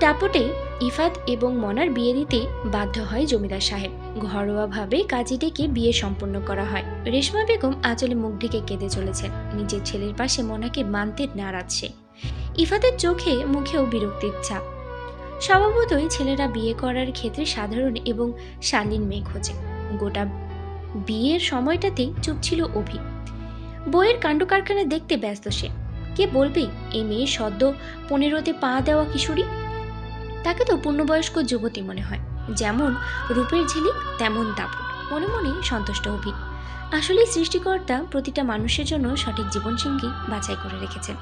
দাপটে ইফাত এবং মনার বিয়ে দিতে বাধ্য হয় জমিদার সাহেব। ঘরোয়াভাবে কাজী ডেকে বিয়ে সম্পন্ন করা হয়। রেশমা বেগম আঁচলে মুখ ঢেকে কেঁদে চলেছেন। নিজের ছেলের পাশে মনাকে মানতে নারাজ সে। ইফাতের চোখে মুখেও বিরক্তির ছাপ। স্বভাবতই ছেলেরা বিয়ে করার ক্ষেত্রে সাধারণ এবং শালীন মেয়ে খোঁজে। গোটা বিয়ের সময়টাতেই চুপ ছিল অভি। বইয়ের কাণ্ড কারখানা দেখতে ব্যস্ত সে। কে বলবে, এই মেয়ে সদ্য পনেরোতে পা দেওয়া কিশোরী? তাকে তো পূর্ণবয়স্ক যুবতী মনে হয়। যেমন রূপের ঝিলিক তেমন দাপট। মনে মনে সন্তুষ্ট অভি। আসলে সৃষ্টিকর্তা প্রতিটা মানুষের জন্য সঠিক জীবনসঙ্গী বাছাই করে রেখেছেন।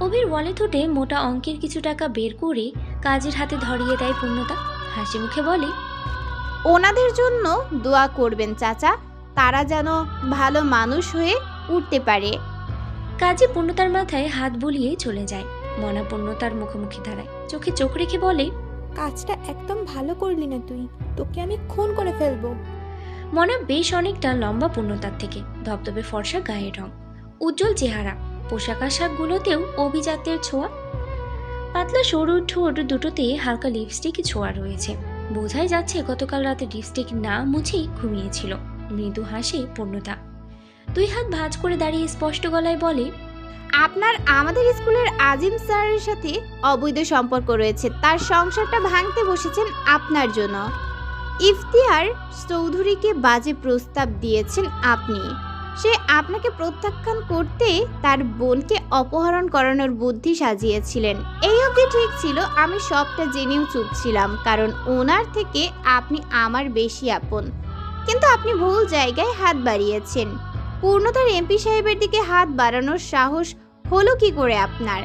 অভির ওয়ালেট উঠে মোটা অঙ্কের কিছু টাকা বের করে কাজের হাতে ধরিয়ে দেয় পূর্ণতা। হাসি মুখে বলে ওনাদের জন্য দোয়া করবেন চাচা। তারা যেন ভালো মানুষ হয়ে উঠতে পারে। কাজে পূর্ণতার মাথায় হাত বুলিয়ে চলে যায়। মনা পূর্ণতার মুখোমুখি দাঁড়ায় চোখে চোখ রেখে বলে কাজটা একদম ভালো করলি না তুই। তোকে আমি খুন করে ফেলব। মনা বেশ অনেকটা লম্বা পূর্ণতার থেকে ধবধবে ফর্সা গায়ের রং উজ্জ্বল চেহারা পোশাক আশাকগুলোতেও অভিজাতের ছোঁয়া। পাতলা সরু ঠোঁট দুটোতে হালকা লিপস্টিক ছোঁয়া রয়েছে। বোঝাই যাচ্ছে গতকাল রাতে লিপস্টিক না মুছেই ঘুমিয়েছিল। মৃদু হাসে পূর্ণতা। দুই হাত ভাঁজ করে দাঁড়িয়ে স্পষ্ট গলায় বলে আপনার আমাদের স্কুলের আজিম স্যারের সাথে অবৈধ সম্পর্ক রয়েছে। তার সংসারটা ভাঙতে বসেছেন আপনার জন্য। ইফতিয়ার চৌধুরীকে বাজে প্রস্তাব দিয়েছেন আপনি। সে আপনাকে প্রত্যাখ্যান করতে তার বোনকে অপহরণ করানোর বুদ্ধি সাজিয়েছিলেন। এই অবধি ঠিক ছিল, আমি সবটা জেনেও চুপ ছিলাম, কারণ ওনার থেকে আপনি আমার বেশি আপন। কিন্তু আপনি ভুল জায়গায় হাত বাড়িয়েছেন। পূর্ণতার এমপি সাহেবের দিকে হাত বাড়ানোর সাহস হলো কি করে আপনার?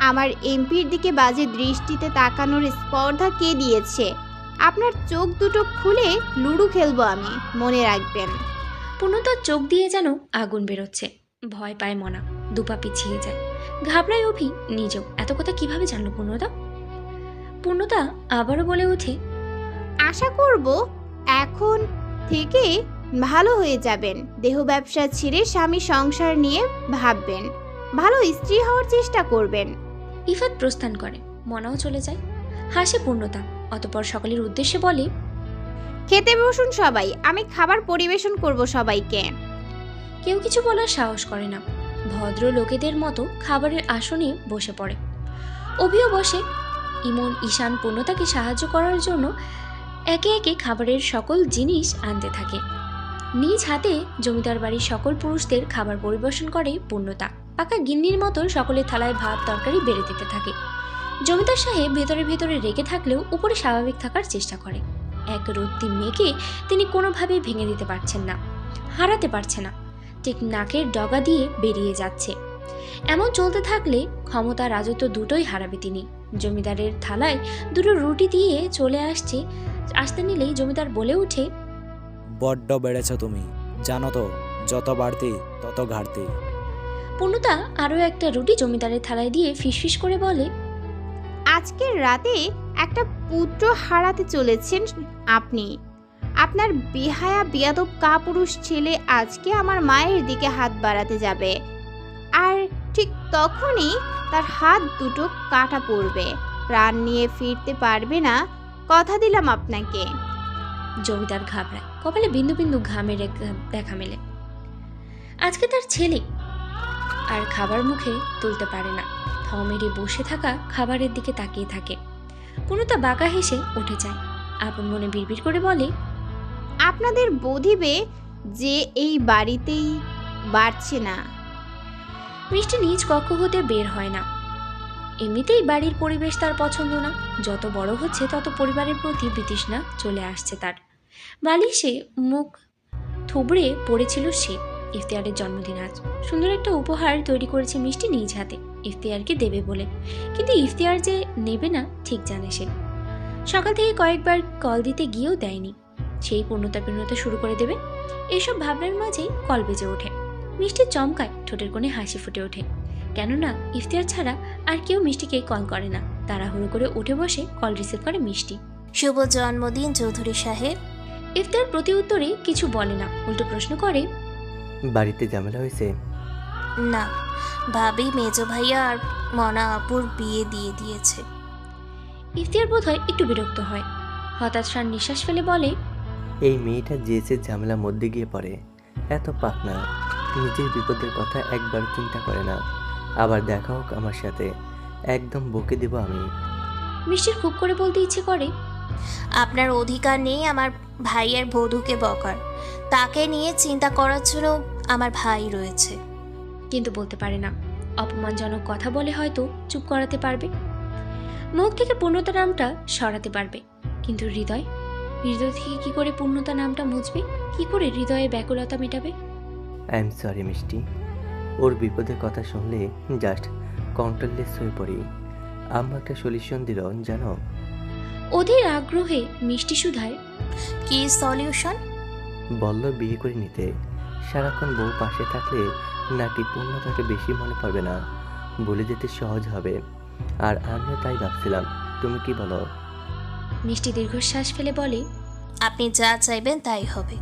আমার এমপির দিকে বাজে দৃষ্টিতে তাকানোর স্পর্ধা কে দিয়েছে? আপনার চোখ দুটো খুলে লুডু খেলব আমি মনে রাখবেন। পূর্ণতার চোখ দিয়ে যেন আগুন বেরোচ্ছে। ভয় পায় মনা দুপা পিছিয়ে যায়। ঘাবড়ায় অভি নিজেও। এত কথা কীভাবে জানলো পূর্ণতা? পূর্ণতা আবারও বলে ওঠে আশা করব এখন থেকে ভালো হয়ে যাবেন। দেহ ব্যবসা ছেড়ে স্বামী সংসার নিয়ে ভাববেন। ভালো স্ত্রী হওয়ার চেষ্টা করবেন। ইফাত প্রস্থান করে মনাও চলে যায়। হাসে পূর্ণতা অতপর সকলের উদ্দেশ্যে বলে খেতে বসুন সবাই আমি খাবার পরিবেশন করব সবাইকে। কেউ কিছু বলার সাহস করে না। ভদ্র লোকেদের মতো খাবারের আসনে বসে পড়ে। অভিও বসে ইমন ঈশান পূর্ণতাকে সাহায্য করার জন্য একে একে খাবারের সকল জিনিস আনতে থাকে। নিজ হাতে জমিদার বাড়ির সকল পুরুষদের খাবার পরিবেশন করে পূর্ণতা। পাকা গিন্নির মতো সকলের থালায় ভাত, তরকারি বেড়ে দিতে থাকে। জমিদার সাহেব ভেতরে ভেতরে রেগে থাকলেও উপরে স্বাভাবিক থাকার চেষ্টা করে। এক রত্তি মেয়েকে তিনি কোনোভাবেই ভেঙে দিতে পারছেন না, হারাতে পারছে না। ঠিক নাকের ডগা দিয়ে বেরিয়ে যাচ্ছে। এমন চলতে থাকলে ক্ষমতা রাজত্ব দুটোই হারাবে তিনি। জমিদারের থালায় দুটো রুটি দিয়ে চলে আসছে, আসতে নিলেই জমিদার বলে ওঠে বড্ড বেড়েছ তুমি। জানো তো যত বাড়তি তত ঘাটতি। পূর্ণতা আরও একটা রুটি জমিদারের থালায় দিয়ে ফিসফিস করে বলে আজকের রাতে একটা পুত্র হারাতে চলেছেন আপনি। আপনার বেহায়া বিয়াদব কাপুরুষ ছেলে আজকে আমার মায়ের দিকে হাত বাড়াতে যাবে। আর ঠিক তখনই তার হাত দুটো কাটা পড়বে। প্রাণ নিয়ে ফিরতে পারবে না কথা দিলাম আপনাকে। জমিদার ঘাবড়ায়। কপালে বিন্দু বিন্দু ঘামের দেখা মেলে। আজকে তার ছেলে। আর খাবার মুখে তুলতে পারে না। থ মেরে বসে থাকা খাবারের দিকে তাকিয়ে থাকে। পূর্ণতা বাঁকা হেসে উঠে যায়। আপন মনে বিড়বিড় করে বলে আপনাদের বোধিবে যে এই বাড়িতেই বাড়ছে না। মিষ্টি নিজ কক্ষ হতে বের হয় না। এমনিতেই বাড়ির পরিবেশ তার পছন্দ না। যত বড় হচ্ছে তত পরিবারের প্রতি বিতৃষ্ণা চলে আসছে তার। বালিশে মুখ থুবড়ে পড়েছিল সে, ইফতিয়ারের জন্মদিন আজ। সুন্দর একটা উপহার তৈরি করেছে মিষ্টি নিজ হাতে, ইফতিয়ারকে দেবে বলে। কিন্তু ইফতিয়ার যে নেবে না, ঠিক জানে সে। সকাল থেকে কয়েকবার কল দিতে গিয়েও দেয়নি। সেই পূর্ণতা পূর্ণতা শুরু করে দেবে। এসব ভাবনার মাঝেই কল বেজে ওঠে। মিষ্টি চমকায়, ঠোঁটের কোণে হাসি ফুটে ওঠে। কেননা, ইফতিয়ার ছাড়া আর কেউ মিষ্টিকে কল করে না। তাড়াহুড়ো করে উঠে বসে কল রিসিভ করে মিষ্টি। শুভ জন্মদিন, চৌধুরী সাহেব। ইফতিয়ার প্রতি উত্তরে কিছু বলে না উল্টো প্রশ্ন করে বাড়িতে ঝামেলা হয়েছে? না ভাবি মেজো ভাইয়া আর মনা আপুর বিয়ে দিয়ে দিয়েছে। ইফতিয়ার বোধ হয় একটু বিরক্ত হয়। হঠাৎ শান নিঃশ্বাস ফেলে বলে এই মেয়েটা যে যে ঝামেলার মধ্যে গিয়ে পড়ে এত পাকনা নিজের বিপদের কথা একবার চিন্তা করে না। আবার দেখা হোক আমার সাথে একদম বকে দেব আমি। মিষ্টির খুব করে বলতে ইচ্ছে করে আপনার অধিকার নেই আমার ভাইয়ের বধূকে বকার। তাকে নিয়ে চিন্তা করার জন্য আমার ভাই রয়েছে। কিন্তু বলতে পারে না। অপমানজনক কথা বলে হয়তো চুপ করাতে পারবে। মুখ থেকে পূর্ণতা নামটা সরাতে পারবে। কিন্তু হৃদয়? হৃদয় থেকে কি করে পূর্ণতা নামটা মুছবে? কি করে হৃদয়ে ব্যাকুলতা মেটাবে? আই এম সরি মিষ্টি। ওর বিপদের কথা শুনলে জাস্ট কন্ট্রোললেস হয়ে পড়ি। আম্মা একটা সলিউশন দিল জানো? অধীর আগ্রহে মিষ্টি সুধায়। কি সলিউশন? বলল বিয়ে করে নিতে সারাক্ষণ বউ পাশে থাকলে নাকি পূর্ণতাকে বেশি মনে পড়বে না। বলে যেতে সহজ হবে। আর আমিও তাই ভাবছিলাম। তুমি কি বলো? মিষ্টি দীর্ঘশ্বাস ফেলে বলে আপনি যা চাইবেন তাই হবে।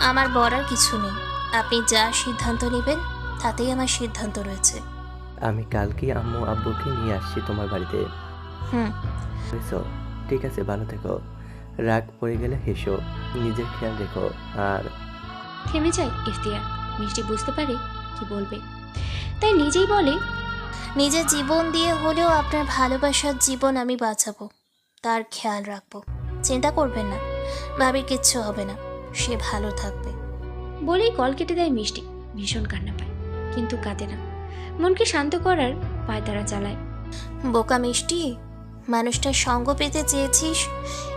আমার বলার কিছু নেই। আপনি যা সিদ্ধান্ত নেবেন তাতেই আমার সিদ্ধান্ত রয়েছে। আমি কালকে আম্মু আব্বুকে নিয়ে আসছি তোমার বাড়িতে। হুম। বুঝছ ঠিক আছে ভালো থেকো। রাগ পড়ে গেলে হেসো নিজের খেয়াল রেখো আর থেমে যায় ইফতিয়ার। মিষ্টি বুঝতে পারে কি বলবে। তাই নিজেই বলে নিজের জীবন দিয়ে হলেও আপনার ভালোবাসার জীবন আমি বাঁচাবো তার খেয়াল রাখব। চিন্তা করবেন না ভাবির কিচ্ছু হবে না সে ভালো থাকবে। বলেই কল কেটে দেয় মিষ্টি ভীষণ কান্না পায় কিন্তু কাঁদে না। মনকে শান্ত করার পায়তারা চালায়। বোকা মিষ্টি মানুষটার সঙ্গ পেতে চেয়েছিস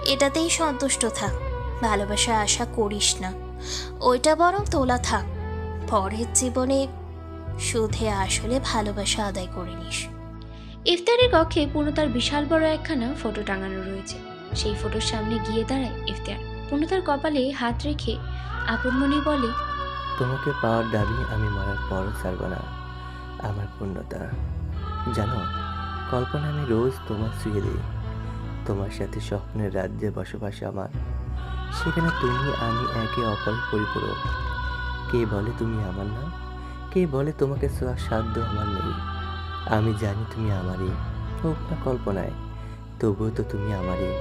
এটাতেই সন্তুষ্ট থাক। ভালোবাসা আশা করিস না। ওইটা বরং তোলা থাক। পরের জীবনে সুধে আসলে ভালোবাসা আদায় করে নিস। ইফতারের কক্ষে পূর্ণতার বিশাল বড় একখানা ফটো টাঙানো রয়েছে। সেই ফটোর সামনে গিয়ে দাঁড়ায় ইফতিয়ার। পূর্ণতার কপালে হাত রেখে আপন মনে বলে তোমাকে পাওয়ার দাবি আমি মরার পরও ছাড়ব না। আমার পূর্ণতা জানো? কল্পনা আমি রোজ তোমার শুয়ে দিই তোমার সাথে স্বপ্নের রাজ্যে বসবাস আমার। সেখানে তুমি আমি একে অপর পরিপূরক। কে বলে তুমি আমার না? কে বলে তোমাকে ছোঁয়ার সাধ্য আমার নেই? আমি জানি তুমি আমারই হোক না কল্পনায়। তবুও তো তুমি আমারই।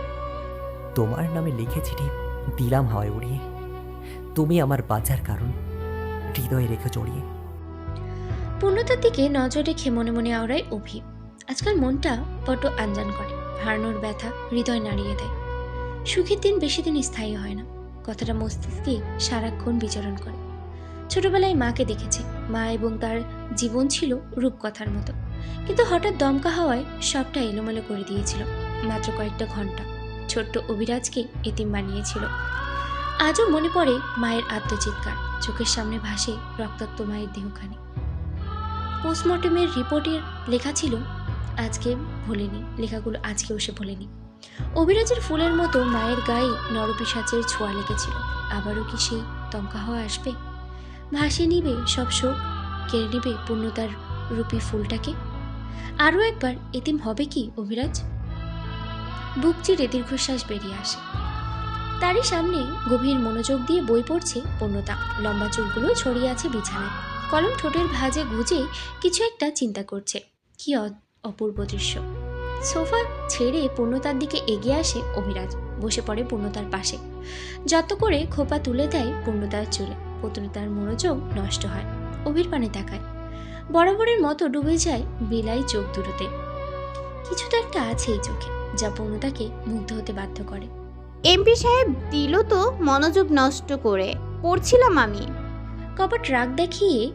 তোমার নামে লিখে চিঠি দিলাম হাওয়ায় উড়িয়ে। তুমি আমার বাঁচার কারণ হৃদয়ে রেখে জড়িয়ে। পূর্ণতার দিকে নজর রেখে মনে মনে আওড়ায় অভি। আজকাল মনটা বড্ড আনজান করে, হারানোর ব্যথা হৃদয় নাড়িয়ে দেয়। সুখের দিন বেশি দিন স্থায়ী হয় না। কথাটা মস্তিষ্কে সারাক্ষণ বিচরণ করে। ছোটবেলায় মাকে দেখেছে। মা এবং তার জীবন ছিল রূপকথার মতো। কিন্তু হঠাৎ দমকা হওয়ায় সবটা এলোমেলো করে দিয়েছিল, মাত্র কয়েকটা ঘণ্টা। ছোট্ট অভিরাজকে এতিম বানিয়েছিল। আজও মনে পড়ে মায়ের আত্মচিৎকার, চোখের সামনে ভাসে রক্তাক্ত মায়ের দেহখানি। পোস্টমর্টমের রিপোর্টের লেখা ছিল আজকে ভোলেনি, লেখাগুলো আজকেও সে ভোলেনি। অভিরাজের ফুলের মতো মায়ের গায়ে নরপিসাচের ছোঁয়া লেগেছিল। আবারও কি সেই দমকা হওয়া আসবে? ভাসিয়ে নিবে সব শোক, কেড়ে নিবে পূর্ণতার রূপী ফুলটাকে? আরও একবার, এতিম হবে কি অভিরাজ? বুক চিরে দীর্ঘশ্বাস বেরিয়ে আসে। তারই সামনে গভীর মনোযোগ দিয়ে বই পড়ছে পূর্ণতা। লম্বা চুলগুলো ছড়িয়ে আছে বিছানায়। কলম ঠোঁটের ভাজে গুজে কিছু একটা চিন্তা করছে। কি অপূর্ব দৃশ্য। সোফা ছেড়ে পূর্ণতার দিকে এগিয়ে আসে অভিরাজ। বসে পড়ে পূর্ণতার পাশে। যত করে খোপা তুলে দেয় পূর্ণতার চুলে। পূর্ণতার মনোযোগ নষ্ট হয় অভির পানে তাকায়। বরাবরের মতো ডুবে যায় বিলাই চোখ দুটোতে। কিছু তো একটা আছে এই চোখে যা পূর্ণতাকে মুগ্ধ হতে বাধ্য করে। এমপি সাহেব দিল তো মনোযোগ নষ্ট করে। পড়ছিলাম আমি। কপট রাগ দেখিয়ে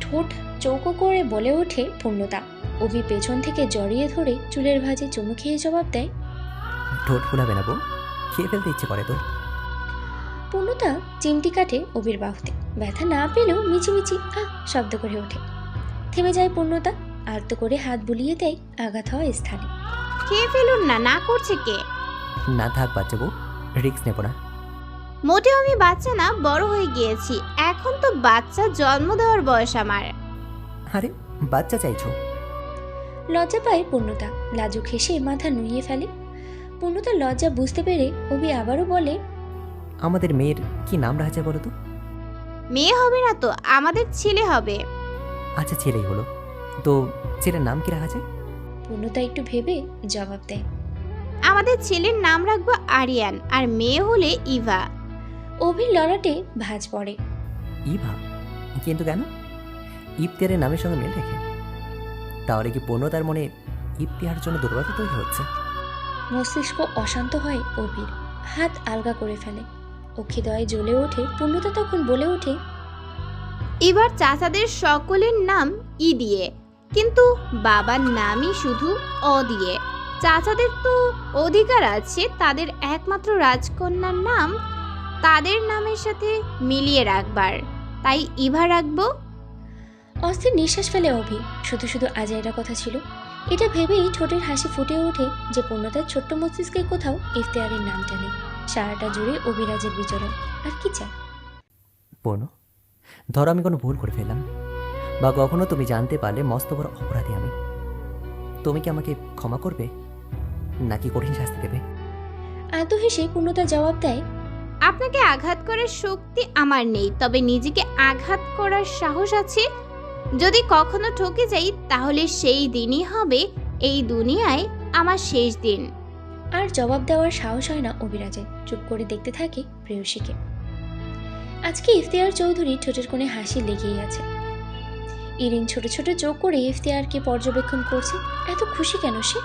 ঠোঁট চৌকো করে বলে ওঠে পূর্ণতা। অভি পেছন থেকে জড়িয়ে ধরে চুলের ভাঁজে চুমু খেয়ে জবাব দেয় ঠোঁট ফুলাবে না বউ খেয়ে ফেলতে ইচ্ছে করে তো। পূর্ণতা চিমটি কাটে অভির বাহুতে। ব্যথা না পেলেও মিচিমিচি আহ শব্দ করে ওঠে। থেমে যায় পূর্ণতা আলতো করে হাত বুলিয়ে দেয় আঘাত হওয়া স্থানে। খেয়ে ফেলুন না না করছে কে? না থাক বাচ্চা বউ রিক্স নেব না। মোটেও আমি বাচ্চা না বড় হয়ে গিয়েছি। এখন তো বাচ্চা জন্ম দেওয়ার বয়স আমার। আরে বাচ্চা চাইছো? লজ্জা পায় পূর্ণতা। লাজুক হেসে মাথা নুইয়ে ফেলে। পূর্ণতা লজ্জা বুঝতে পেরে অভি আবারও বলে আমাদের মেয়ের কি নাম রাখা যায় বলো তো মেয়ে হবে না তো আমাদের ছেলে হবে। আচ্ছা ছেলেই হলো। তো ছেলের নাম কি রাখা যায়? পূর্ণতা একটু ভেবে জবাব দেয়। আমাদের ছেলের নাম রাখব আরিয়ান আর মেয়ে হলে ইভা। অভির ললাটে ভাঁজ পড়ে। ইভা? কিন্তু কেন? ইফতিয়ারের নামের সঙ্গে মিল রেখে তাহলে কি পূর্ণতার মনে ইফতিয়ার জন্য দুর্বলতা তৈরি হচ্ছে? মস্তিষ্ক অশান্ত হয় অভির। হাত আলগা করে ফেলে। অক্ষিদয়ে জ্বলে ওঠে পূর্ণতা তখন বলে ওঠে এবার চাচাদের সকলের নাম ই দিয়ে। কিন্তু বাবার নামই শুধু অ দিয়ে। চাচাদের তো অধিকার আছে তাদের একমাত্র রাজকন্যার নাম তাদের নামের সাথে মিলিয়ে রাখবার। তাই ইভা রাখব অস্থির নিঃশ্বাস ফেলে অভি শুধু শুধু আজাইরা কথা ছিল। এটা ভেবেই ঠোঁটের হাসি ফুটে ওঠে যে পূর্ণতার ছোট্ট মস্তিষ্কে কোথাও ইফতেয়ারের নামটা নেই। সারাটা জুড়ে অভিরাজের বিচরণ। আর কি চায় পূর্ণ ধরো আমি কোনো ভুল করে ফেললাম। বা কখনো তুমি জানতে পারলে মস্ত বড় অপরাধী আমি। তুমি কি আমাকে ক্ষমা করবে? নাকি কঠিন শাস্তি দেবে? আদৌ হেসে পূর্ণতা জবাব দেয় আপনাকে আঘাত করার শক্তি আমার নেই তবে নিজেকে আঘাত করার সাহস আছে যদি কখনো ঠকে যাই, তাহলে সেই দিনই হবে, এই দুনিয়ায় আমার শেষ দিন। আর জবাব দেওয়ার সাহস হয় না অভিরাজের। চুপ করে দেখতে থাকে প্রেয়সীকে। আজকে ইফতিয়ার চৌধুরী ঠোঁটের কোণে হাসি লেগেই আছে। ইরিন ছোট ছোট চোখ করে ইফতিয়ারকে পর্যবেক্ষণ করছে। এত খুশি কেন সে?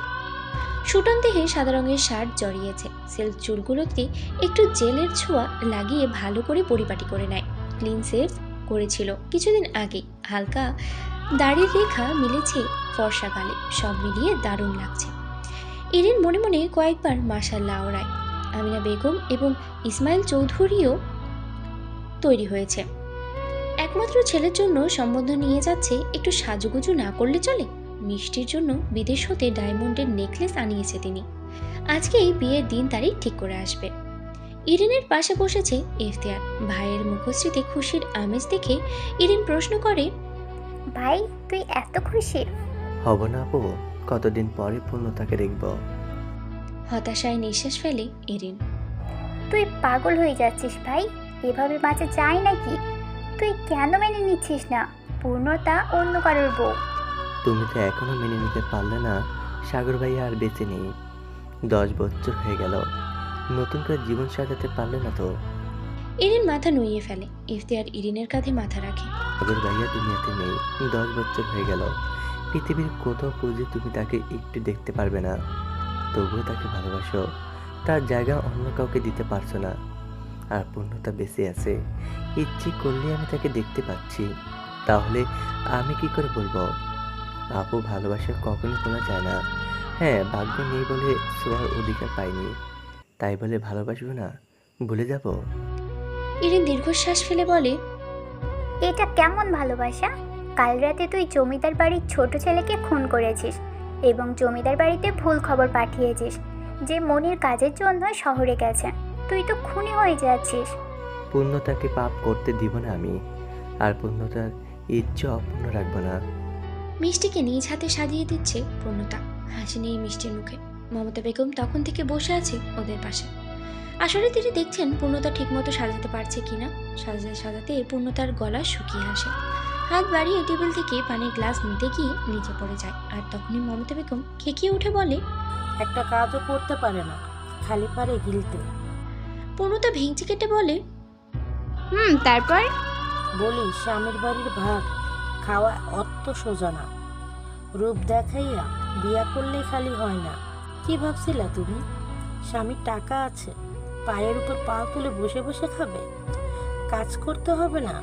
সুটন দেহে সাদা রঙের শার্ট জড়িয়েছে। সেল চুলগুলোতে একটু জেলের ছোঁয়া লাগিয়ে ভালো করে পরিপাটি করে নেয়। ক্লিন সেভ করেছিল কিছুদিন আগে। হালকা দাড়ির রেখা মিলেছে গালে, সব মিলিয়ে দারুণ লাগছে। ইরিন মনে মনে কয়েকবার মাসাল্লাহ ওড়ায়। আমিনা বেগম এবং ইসমাইল চৌধুরীও তৈরি হয়েছে। একমাত্র ছেলের জন্য সম্বন্ধ নিয়ে যাচ্ছে, একটু সাজুগুজু না করলে চলে? মিষ্টির জন্য বিদেশ হতে ডায়মন্ডের নেকলেস আনিয়েছে তিনি। আজকেই বিয়ের দিন তারিখ ঠিক করে আসবে। ইরিনের পাশে বসেছে ইফতিয়ার। ভাইয়ের মুখশ্রীতে খুশির আমেজ দেখে ইরিন প্রশ্ন করে ভাই তুই এত খুশি? হব না আপু কতদিন পরে পূর্ণতাকে দেখব। হতাশায় নিঃশ্বাস ফেলে ইরিন। তুই পাগল হয়ে যাচ্ছিস ভাই এভাবে বাঁচা যায় নাকি? তুই কেন মেনে নিচ্ছিস না? পূর্ণতা অন্য কারোর বউ। তুমি তো এখনও মেনে নিতে পারলে না সাগর ভাইয়া আর বেঁচে নেই। দশ বছর হয়ে গেল নতুন করে জীবন সাজাতে পারলে না তো? ইরিন মাথা নুইয়ে ফেলে। ইফতিয়ার ইরিনের কাঁধে মাথা রাখে। সাগর ভাইয়া দুনিয়াতে নেই। দশ বছর হয়ে গেল। পৃথিবীর কোথাও খুঁজে তুমি তাকে একটু দেখতে পারবে না। তবুও তাকে ভালোবাসো। তার জায়গা অন্য কাউকে দিতে পারছ না। আর পূর্ণতা বেঁচে আছে। ইচ্ছে করলে আমি তাকে দেখতে পাচ্ছি। তাহলে আমি কি করে বলব? আপু ভালোবাসা কখনই বলা যায় না। হ্যাঁ ভাগ্য নেই বলে ছোঁয়ার অধিকার পাইনি। তাই বলে ভালোবাসবো না ভুলে যাব? ইরিন দীর্ঘশ্বাস ফেলে বলে এটা কেমন ভালোবাসা? কাল রাতে তুই জমিদার বাড়ির ছোট ছেলেকে খুন করেছিস এবং জমিদার বাড়িতে ভুল খবর পাঠিয়েছিস যে মনির কাজের জন্য শহরে গেছে। তুই তো খুনি হয়ে যাচ্ছিস। পূর্ণতাকে পাপ করতে দিব না আমি আর পূর্ণতার ইচ্ছে অপূর্ণ রাখব না। মিষ্টিকে নিজ হাতে সাজিয়ে দিচ্ছে পূর্ণতা। হাসি নেই মিষ্টির মুখে। মমতা বেগম তখন থেকে বসে আছে ওদের পাশে। আসলে তিনি দেখছেন পূর্ণতা ঠিকমতো সাজাতে পারছে কিনা। সাজাতে সাজাতে পূর্ণতার গলা শুকিয়ে আসে। হাত বাড়িয়ে টেবিল থেকে পানির গ্লাস নিতে গিয়ে নিচে পড়ে যায়। আর তখনই মমতা বেগম খেকিয়ে উঠে বলে একটা কাজও করতে পারে না খালি পারে গিলতে। পূর্ণতা ভেঙচি কেটে বলে হুম তারপর? বলি স্বামীর বাড়ির ভাগ খাওয়া অত সোজা না। রূপ দেখাইয়া বিয়া করলেই খালি হয় না। কি ভাবছিলা তুমি? স্বামীর টাকা আছে, পায়ের উপর পা তুলে বসে বসে খাবে? কাজ করতে হবে না?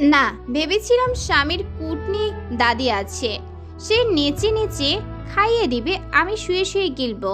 না, ভেবেছিলাম স্বামীর কুটনি দাদি আছে। সে নেচে নেচে খাইয়ে দিবে, আমি শুয়ে শুয়ে গিলবো।